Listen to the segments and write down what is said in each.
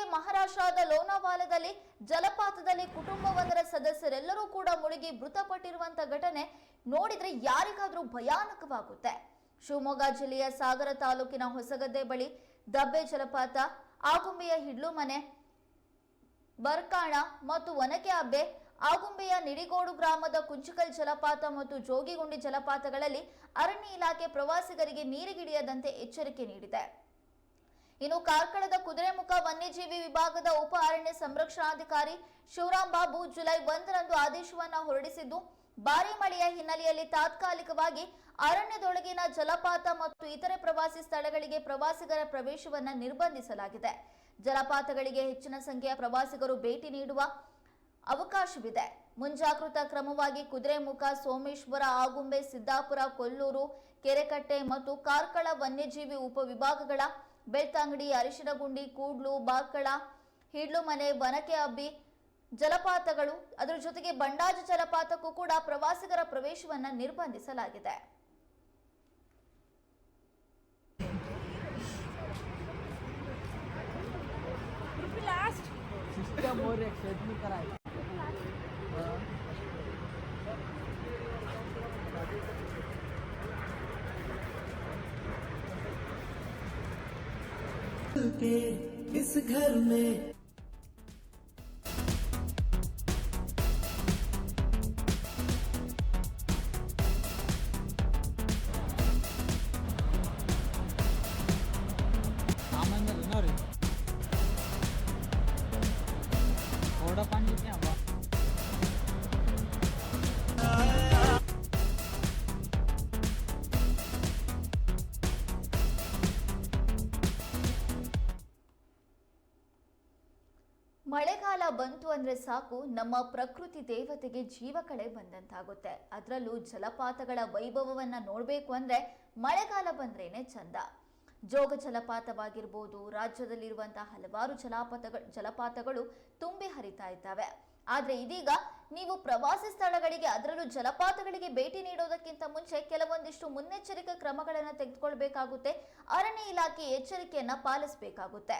ಜೊತೆಗೆ ಮಹಾರಾಷ್ಟ್ರದ ಲೋನಾವಾಲದಲ್ಲಿ ಜಲಪಾತದಲ್ಲಿ ಕುಟುಂಬವೊಂದರ ಸದಸ್ಯರೆಲ್ಲರೂ ಕೂಡ ಮುಳುಗಿ ಮೃತಪಟ್ಟಿರುವಂತ ಘಟನೆ ನೋಡಿದ್ರೆ ಯಾರಿಗಾದ್ರೂ ಭಯಾನಕವಾಗುತ್ತೆ. ಶಿವಮೊಗ್ಗ ಜಿಲ್ಲೆಯ ಸಾಗರ ತಾಲೂಕಿನ ಹೊಸಗದ್ದೆ ಬಳಿ ದಬ್ಬೆ ಜಲಪಾತ, ಆಗುಂಬೆಯ ಹಿಡ್ಲು ಮನೆ, ಬರ್ಕಾಣ ಮತ್ತು ಒನಕೆ ಅಬ್ಬೆ, ಆಗುಂಬೆಯ ನಿಡಿಗೋಡು ಗ್ರಾಮದ ಕುಂಚಿಕಲ್ ಜಲಪಾತ ಮತ್ತು ಜೋಗಿಗುಂಡಿ ಜಲಪಾತಗಳಲ್ಲಿ ಅರಣ್ಯ ಇಲಾಖೆ ಪ್ರವಾಸಿಗರಿಗೆ ನೀರಿಗಿಳಿಯದಂತೆ ಎಚ್ಚರಿಕೆ ನೀಡಿದೆ. ಇನ್ನು ಕಾರ್ಕಳದ ಕುದುರೆಮುಖ ವನ್ಯಜೀವಿ ವಿಭಾಗದ ಉಪ ಅರಣ್ಯ ಸಂರಕ್ಷಣಾಧಿಕಾರಿ ಶಿವರಾಮ್ ಬಾಬು ಜುಲೈ ಒಂದರಂದು ಆದೇಶವನ್ನು ಹೊರಡಿಸಿದ್ದು, ಭಾರೀ ಮಳೆಯ ಹಿನ್ನೆಲೆಯಲ್ಲಿ ತಾತ್ಕಾಲಿಕವಾಗಿ ಅರಣ್ಯದೊಳಗಿನ ಜಲಪಾತ ಮತ್ತು ಇತರೆ ಪ್ರವಾಸಿ ಸ್ಥಳಗಳಿಗೆ ಪ್ರವಾಸಿಗರ ಪ್ರವೇಶವನ್ನು ನಿರ್ಬಂಧಿಸಲಾಗಿದೆ. ಜಲಪಾತಗಳಿಗೆ ಹೆಚ್ಚಿನ ಸಂಖ್ಯೆಯ ಪ್ರವಾಸಿಗರು ಭೇಟಿ ನೀಡುವ ಅವಕಾಶವಿದೆ. ಮುಂಜಾಗೃತಾ ಕ್ರಮವಾಗಿ ಕುದುರೆಮುಖ ಸೋಮೇಶ್ವರ, ಆಗುಂಬೆ, ಸಿದ್ದಾಪುರ, ಕೊಲ್ಲೂರು, ಕೆರೆಕಟ್ಟೆ ಮತ್ತು ಕಾರ್ಕಳ ವನ್ಯಜೀವಿ ಉಪವಿಭಾಗಗಳ ಬೆಳ್ತಂಗಡಿ ಅರಿಶಿನಗುಂಡಿ ಕೂಡ್ಲು ಬಾಕಳ ಹಿಡ್ಲುಮನೆ ಬನಕೆ ಅಬ್ಬಿ ಜಲಪಾತಗಳು. ಅದರ ಜೊತೆಗೆ ಬಂಡಾಜ ಜಲಪಾತಕ್ಕೂ ಕೂಡ ಪ್ರವಾಸಿಗರ ಪ್ರವೇಶವನ್ನ ನಿರ್ಬಂಧಿಸಲಾಗಿದೆ. के इस घर में ಮಳೆಗಾಲ ಬಂತು ಅಂದ್ರೆ ಸಾಕು, ನಮ್ಮ ಪ್ರಕೃತಿ ದೇವತೆಗೆ ಜೀವ ಕಳೆ ಬಂದಂತಾಗುತ್ತೆ. ಅದರಲ್ಲೂ ಜಲಪಾತಗಳ ವೈಭವವನ್ನ ನೋಡಬೇಕು ಅಂದ್ರೆ ಮಳೆಗಾಲ ಬಂದ್ರೇನೆ ಚಂದ. ಜೋಗ ಜಲಪಾತವಾಗಿರ್ಬೋದು, ರಾಜ್ಯದಲ್ಲಿರುವಂತಹ ಹಲವಾರು ಜಲಪಾತಗಳು ಜಲಪಾತಗಳು ತುಂಬಿ ಹರಿತಾ ಇದ್ದಾವೆ. ಆದರೆ ಇದೀಗ ನೀವು ಪ್ರವಾಸಿ ಸ್ಥಳಗಳಿಗೆ, ಅದರಲ್ಲೂ ಜಲಪಾತಗಳಿಗೆ ಭೇಟಿ ನೀಡೋದಕ್ಕಿಂತ ಮುಂಚೆ ಕೆಲವೊಂದಿಷ್ಟು ಮುನ್ನೆಚ್ಚರಿಕೆ ಕ್ರಮಗಳನ್ನು ತೆಗೆದುಕೊಳ್ಬೇಕಾಗುತ್ತೆ. ಅರಣ್ಯ ಇಲಾಖೆ ಎಚ್ಚರಿಕೆಯನ್ನು ಪಾಲಿಸಬೇಕಾಗುತ್ತೆ.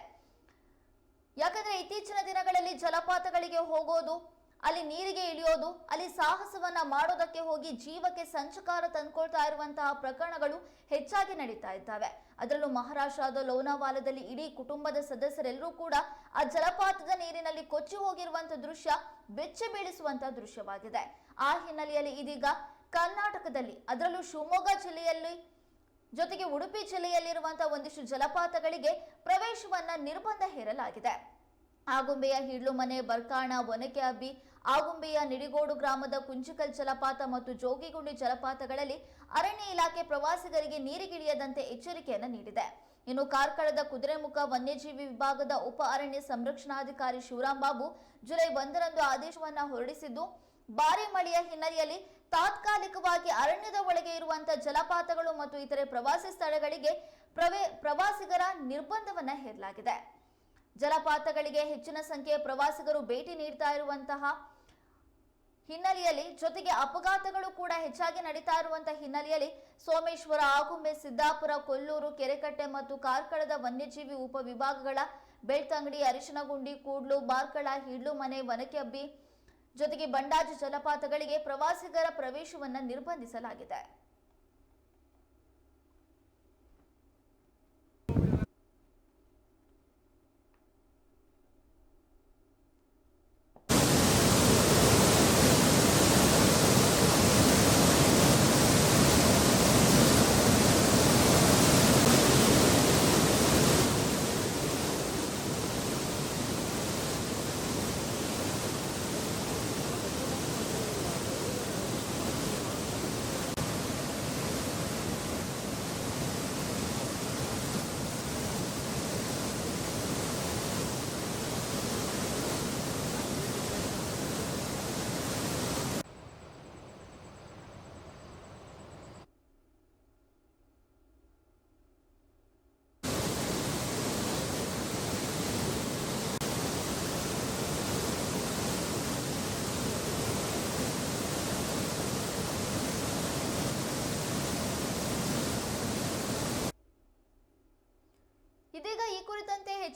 ಯಾಕಂದ್ರೆ ಇತ್ತೀಚಿನ ದಿನಗಳಲ್ಲಿ ಜಲಪಾತಗಳಿಗೆ ಹೋಗೋದು, ಅಲ್ಲಿ ನೀರಿಗೆ ಇಳಿಯೋದು, ಅಲ್ಲಿ ಸಾಹಸವನ್ನ ಮಾಡೋದಕ್ಕೆ ಹೋಗಿ ಜೀವಕ್ಕೆ ಸಂಚಕಾರ ತಂದ್ಕೊಳ್ತಾ ಇರುವಂತಹ ಪ್ರಕರಣಗಳು ಹೆಚ್ಚಾಗಿ ನಡೀತಾ ಇದ್ದಾವೆ. ಅದರಲ್ಲೂ ಮಹಾರಾಷ್ಟ್ರದ ಲೋನಾವಾಲದಲ್ಲಿ ಇಡೀ ಕುಟುಂಬದ ಸದಸ್ಯರೆಲ್ಲರೂ ಕೂಡ ಆ ಜಲಪಾತದ ನೀರಿನಲ್ಲಿ ಕೊಚ್ಚಿ ಹೋಗಿರುವಂತಹ ದೃಶ್ಯ ಬೆಚ್ಚಿ ಬೀಳಿಸುವಂತ ದೃಶ್ಯವಾಗಿದೆ. ಆ ಹಿನ್ನೆಲೆಯಲ್ಲಿ ಇದೀಗ ಕರ್ನಾಟಕದಲ್ಲಿ, ಅದರಲ್ಲೂ ಶಿವಮೊಗ್ಗ ಜಿಲ್ಲೆಯಲ್ಲಿ ಜೊತೆಗೆ ಉಡುಪಿ ಜಿಲ್ಲೆಯಲ್ಲಿರುವಂತಹ ಒಂದಿಷ್ಟು ಜಲಪಾತಗಳಿಗೆ ಪ್ರವೇಶವನ್ನ ನಿರ್ಬಂಧ ಹೇರಲಾಗಿದೆ. ಆಗುಂಬೆಯ ಹಿಡ್ಲುಮನೆ ಬರ್ಕಾಣ, ಒನಕೆ ಅಬ್ಬಿ, ಆಗುಂಬೆಯ ನಿಡಿಗೋಡು ಗ್ರಾಮದ ಕುಂಚಿಕಲ್ ಜಲಪಾತ ಮತ್ತು ಜೋಗಿಗುಂಡಿ ಜಲಪಾತಗಳಲ್ಲಿ ಅರಣ್ಯ ಇಲಾಖೆ ಪ್ರವಾಸಿಗರಿಗೆ ನೀರಿಗಿಳಿಯದಂತೆ ಎಚ್ಚರಿಕೆಯನ್ನು ನೀಡಿದೆ. ಇನ್ನು ಕಾರ್ಕಳದ ಕುದುರೆಮುಖ ವನ್ಯಜೀವಿ ವಿಭಾಗದ ಉಪ ಅರಣ್ಯ ಸಂರಕ್ಷಣಾಧಿಕಾರಿ ಶಿವರಾಮ್ ಬಾಬು ಜುಲೈ ಒಂದರಂದು ಆದೇಶವನ್ನ ಹೊರಡಿಸಿದ್ದು, ಭಾರಿ ಮಳೆಯ ಹಿನ್ನೆಲೆಯಲ್ಲಿ ತಾತ್ಕಾಲಿಕವಾಗಿ ಅರಣ್ಯದ ಒಳಗೆ ಇರುವಂತಹ ಜಲಪಾತಗಳು ಮತ್ತು ಇತರೆ ಪ್ರವಾಸಿ ಸ್ಥಳಗಳಿಗೆ ಪ್ರವೇ, ಪ್ರವಾಸಿಗರ ನಿರ್ಬಂಧವನ್ನ ಹೇರಲಾಗಿದೆ. ಜಲಪಾತಗಳಿಗೆ ಹೆಚ್ಚಿನ ಸಂಖ್ಯೆಯ ಪ್ರವಾಸಿಗರು ಭೇಟಿ ನೀಡ್ತಾ ಇರುವಂತಹ ಹಿನ್ನೆಲೆಯಲ್ಲಿ ಜೊತೆಗೆ ಅಪಘಾತಗಳು ಕೂಡ ಹೆಚ್ಚಾಗಿ ನಡೀತಾ ಇರುವಂತಹ ಹಿನ್ನೆಲೆಯಲ್ಲಿ ಸೋಮೇಶ್ವರ ಆಗುಂಬೆ ಸಿದ್ದಾಪುರ, ಕೊಲ್ಲೂರು, ಕೆರೆಕಟ್ಟೆ ಮತ್ತು ಕಾರ್ಕಳದ ವನ್ಯಜೀವಿ ಉಪವಿಭಾಗಗಳ ಬೆಳ್ತಂಗಡಿ, ಅರಿಶಿನಗುಂಡಿ, ಕೂಡ್ಲು, ಬಾರ್ಕಳ, ಹಿಡ್ಲು ಮನೆ ವನಕೆಬ್ಬಿ ಜೊತೆಗೆ ಬಂಡಾಜು ಜಲಪಾತಗಳಿಗೆ ಪ್ರವಾಸಿಗರ ಪ್ರವೇಶವನ್ನು ನಿರ್ಬಂಧಿಸಲಾಗಿದೆ.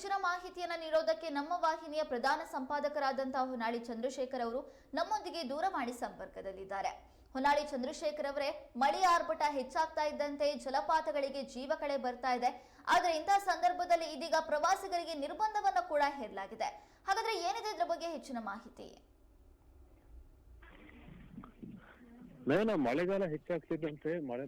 ಹೆಚ್ಚಿನ ಮಾಹಿತಿಯನ್ನು ನೀಡೋದಕ್ಕೆ ನಮ್ಮ ವಾಹಿನಿಯ ಪ್ರಧಾನ ಸಂಪಾದಕರಾದಂತಹ ಹೊನ್ನಾಳಿ ಚಂದ್ರಶೇಖರ್ ಅವರು ನಮ್ಮೊಂದಿಗೆ ದೂರವಾಣಿ ಸಂಪರ್ಕದಲ್ಲಿದ್ದಾರೆ. ಹೊನ್ನಾಳಿ ಚಂದ್ರಶೇಖರ್ ಅವರೇ, ಮಳೆ ಆರ್ಭಟ ಹೆಚ್ಚಾಗ್ತಾ ಇದ್ದಂತೆ ಜಲಪಾತಗಳಿಗೆ ಜೀವ ಕಳೆ ಬರ್ತಾ ಇದೆ. ಆದ್ರೆ ಇಂತಹ ಸಂದರ್ಭದಲ್ಲಿ ಇದೀಗ ಪ್ರವಾಸಿಗರಿಗೆ ನಿರ್ಬಂಧವನ್ನು ಕೂಡ ಹೇರಲಾಗಿದೆ. ಹಾಗಾದ್ರೆ ಏನಿದೆ ಇದರ ಬಗ್ಗೆ ಹೆಚ್ಚಿನ ಮಾಹಿತಿ? ಮಳೆಗಾಲ ಹೆಚ್ಚಾಗ್ತಿದ್ದಂತೆ ಮಳೆ